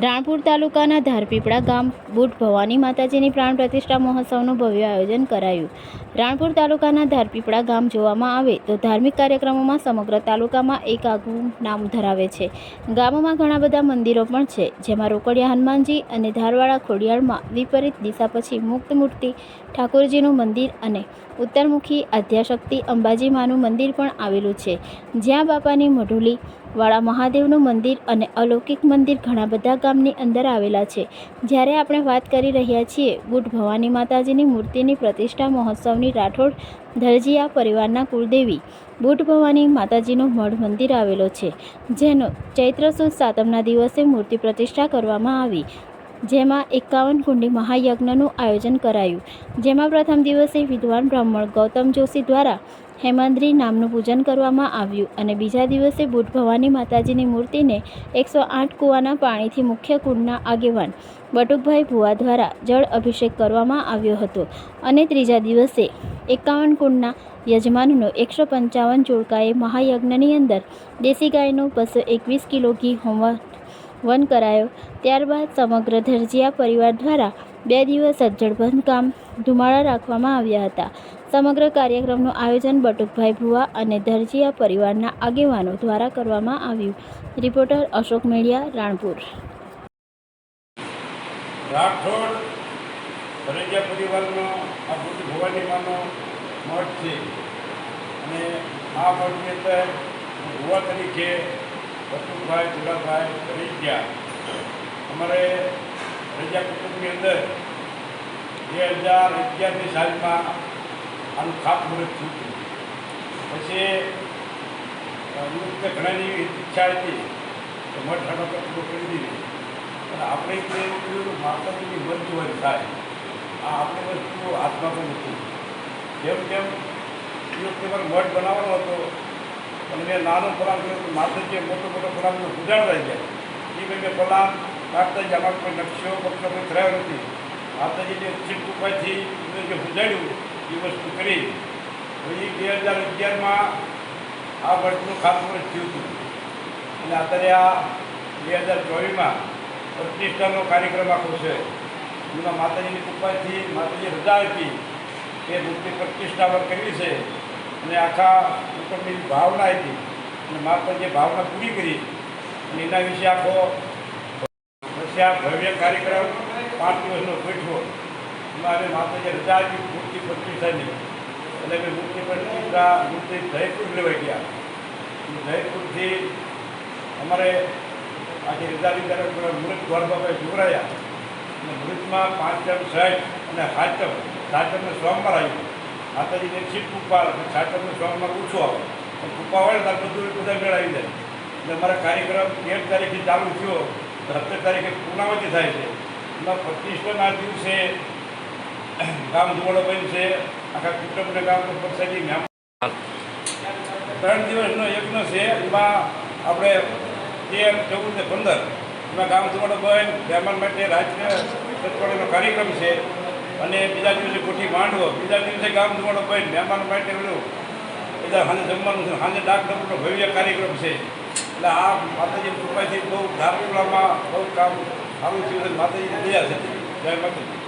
રાણપુર તાલુકાના ધારપીપળા ગામ બુટ ભવાની માતાજીની પ્રાણ પ્રતિષ્ઠા મહોત્સવનું ભવ્ય આયોજન કરાયું. રાણપુર તાલુકાના ધારપીપળા ગામ જોવામાં આવે તો ધાર્મિક કાર્યક્રમોમાં સમગ્ર તાલુકામાં એક આગવું નામ ધરાવે છે. ગામમાં ઘણા બધા મંદિરો પણ છે, જેમાં રોકડિયા હનુમાનજી અને ધારવાડા ખોડિયાળમાં વિપરીત દિશા પછી મુક્ત મૂર્તિ, ઠાકોરજીનું મંદિર અને ઉત્તરમુખી આદ્યાશક્તિ અંબાજી માનું મંદિર પણ આવેલું છે. જ્યાં બાપાની મઢુલી વાળા મહાદેવનું મંદિર અને અલૌકિક મંદિર ઘણા બધા ગામની અંદર આવેલા છે. જ્યારે આપણે વાત કરી રહ્યા છીએ બુટ ભવાની માતાજીની મૂર્તિની પ્રતિષ્ઠા મહોત્સવની રાઠોડ ધરજીયા પરિવારના કુળદેવી બુટ ભવાની માતાજીનો મઢ મંદિર આવેલો છે, જેનો ચૈત્ર સુદ સાતમના દિવસે મૂર્તિ પ્રતિષ્ઠા કરવામાં આવી. જેમાં એકાવન કુંડી મહાયજ્ઞનું આયોજન કરાયું. જેમાં પ્રથમ દિવસે વિદ્વાન બ્રાહ્મણ ગૌતમ જોશી દ્વારા હેમાંદ્રી નામનું પૂજન કરવામાં આવ્યું અને બીજા દિવસે બુટ ભવાની માતાજીની મૂર્તિને એકસો આઠ કૂવાના પાણીથી મુખ્ય કુંડના આગેવાન બટુકભાઈ ભુવા દ્વારા જળ અભિષેક કરવામાં આવ્યો હતો અને ત્રીજા દિવસે એકાવન કુંડના યજમાનનો એકસો પંચાવન ચોળકાએ મહાયજ્ઞની અંદર દેશી ગાયનો બસો એકવીસ કિલો ઘી હોમવા વન કરાયો. ત્યારબાદ સમગ્ર ધરજીયા પરિવાર દ્વારા બે દિવસ સજ્જડ કામ ધુમાડા રાખવામાં આવ્યા હતા. સમગ્ર કાર્યક્રમનું આયોજન બટુકભાઈ ભુવા અને ધરજીયા પરિવારના આગેવાનો દ્વારા કરવામાં આવ્યું. રિપોર્ટર અશોક મેડિયા, રાણપુર. રાઠોડ ધરજીયા પરિવારનો આ બુદ્ધ ભવાની માનો મઠ છે. અને આ મઠની અંદર ભુવા તરીકે બટુકભાઈ ચુડાભાઈ ભરેજા અમારે રજા કુટુંબની અંદર બે હજાર અગિયારની સાલમાં આનું ખાતમુહૂર્ત થયું હતું. પછી ઘણાની એવી ઈચ્છા હતી કે મઠ પૂરો કરી દીધી અને આપણે પેલું માતાજીની હોય થાય આ આપણી વસ્તુ હાથમાં પણ નથી. જેમ જેમ મઠ બનાવવાનો અને નાનો ખોરાક તો માતાજીએ મોટો મોટો પ્લાન ઉજાડતા ગયા એ ભાઈ મેં પહેલાં કાઢતા જ આમાં કોઈ નકશો બક્ષો કોઈ થયો નથી. માતાજીને ચીપ ઉપાયથી જે ઉજાડ્યું, એ વસ્તુ કરી. પછી બે હજાર અગિયારમાં આ વર્ષનું ખાસ વર્ષ થયું હતું. અને અત્યારે આ બે હજાર ચોવીસમાં પ્રતિષ્ઠાનો કાર્યક્રમ આખો છે. એમાં માતાજીની કૃપાથી માતાજી રજા આપી. એ મૂર્તિ પ્રતિષ્ઠા પર કરવી છે? અને આખા કુટુંબની ભાવના હતી. અને માતાજીએ ભાવના પૂરી કરી. અને એના વિશે આખો પછી આ ભવ્ય કાર્યક્રમ પાંચ દિવસનો બેઠો એમાં અમે માતાજી રજા આપી, મૂર્તિ પ્રતિષ્ઠાની એટલે અમે મૂર્તિ પ્રતિષ્ઠા મૂર્તિ જયપુર લેવાઈ ગયા. જયપુરથી અમારે આજે રજાની તરફ મૃત ગોળ બાબાએ જોવરાયા અને મૃતમાં પાંચમ સાઠ અને સાચમ સાચમને સોમવાર આવ્યું. માતાજીને સીટ કૃપા અને સાચમને સોમવાર ઓછું આવે. પણ કૃપા હોય ત્યારે બધું બધા મેળ આવી જાય એટલે અમારા કાર્યક્રમ એક તારીખે ચાલુ થયો. સત્તર તારીખે પૂર્ણાવતી થાય છે. એમાં પ્રતિષ્ઠાના દિવસે ગામ ધોવાડો બન્યું છે. આખા કુટુંબને ગામ પ્રસાદી મેમ ત્રણ દિવસનો યજ્ઞ છે. એમાં આપણે તેર, ચૌદ ને પંદર એમાં ગામ ધોવાડો બન મહેમાન માટે રાજ્ય કાર્યક્રમ છે. અને બીજા દિવસે કોઠી માંડવો, બીજા દિવસે ગામ ધોવાડો બહેન મહેમાન માટે પેલું બધા સાંજે જમવાનું છે સાંજે ડાક ડબરનો ભવ્ય કાર્યક્રમ છે. એટલે આ માતાજી કૃપાથી બહુ ધારપુરામાં બહુ કામ સારું થયું છે, માતાજીની દયા છે. જય માતાજી.